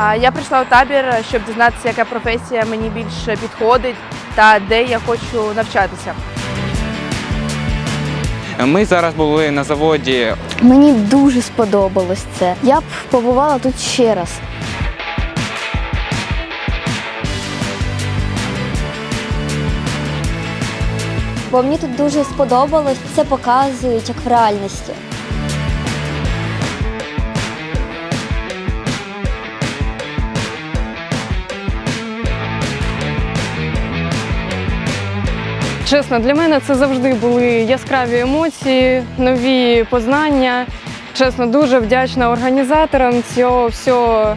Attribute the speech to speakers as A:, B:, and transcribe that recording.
A: А я прийшла у табір, щоб дізнатися, яка професія мені більше підходить та де я хочу навчатися.
B: Ми зараз були на заводі
C: Мені дуже сподобалось це. Я б побувала тут ще раз. Бо мені тут дуже сподобалось, це показують як в реальності.
D: Чесно, для мене це завжди були яскраві емоції, нові познання. Чесно, дуже вдячна організаторам цього всього